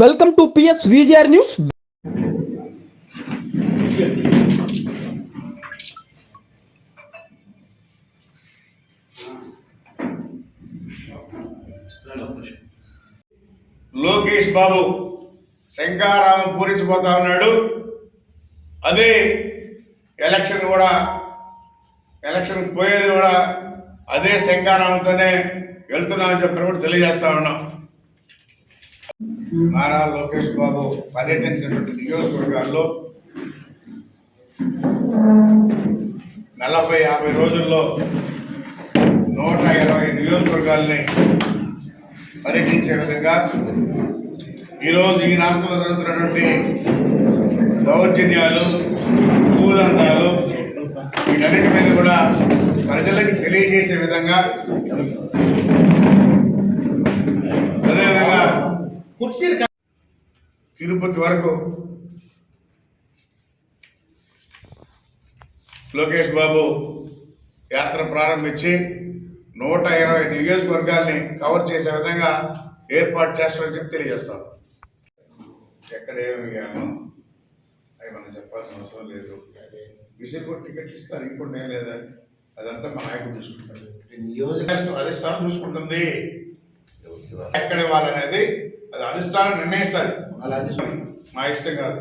Welcome to PS VGR news. Lokesh Babu శంకారామం పూరించిపోతా ఉన్నాడు. అదే ఎలక్షన్ కూడా ఎలక్షన్ పోయేది కూడా అదే శంకారామంతోనే వెళ్తున్నామని చెప్పి కూడా తెలియజేస్తా ఉన్నాం. నారా లోకేష్ బాబు పర్యటించినటువంటి నియోజకవర్గాల్లో నలభై యాభై రోజుల్లో నూట ఇరవై నియోజకవర్గాల్ని పర్యటించే విధంగా ఈరోజు ఈ రాష్ట్రంలో జరుగుతున్నటువంటి దౌర్జన్యాలు భూదందాలు వీటన్నిటి మీద కూడా ప్రజలకి తెలియజేసే విధంగా తిరుపతి వరకు. లోకేష్ బాబు యాత్ర ప్రారంభించి నూట ఇరవై నియోజకవర్గాల్ని కవర్ చేసే విధంగా ఏర్పాటు చేస్తామని చెప్పి తెలియజేస్తాం. ఎక్కడ ఏమి అవి మనం చెప్పాల్సిన అవసరం లేదు. విసిరిపోయి టికెట్ ఇస్తారు ఇంకోటి ఏం లేదా. అదంతా మా నాయకుడు చూసుకుంటారు నియోజకవర్గం అధిష్టానం చూసుకుంటుంది. ఎక్కడ ఇవ్వాలనేది అది అధిష్టానం నిర్ణయిస్తుంది. మా ఇష్టం కాదు.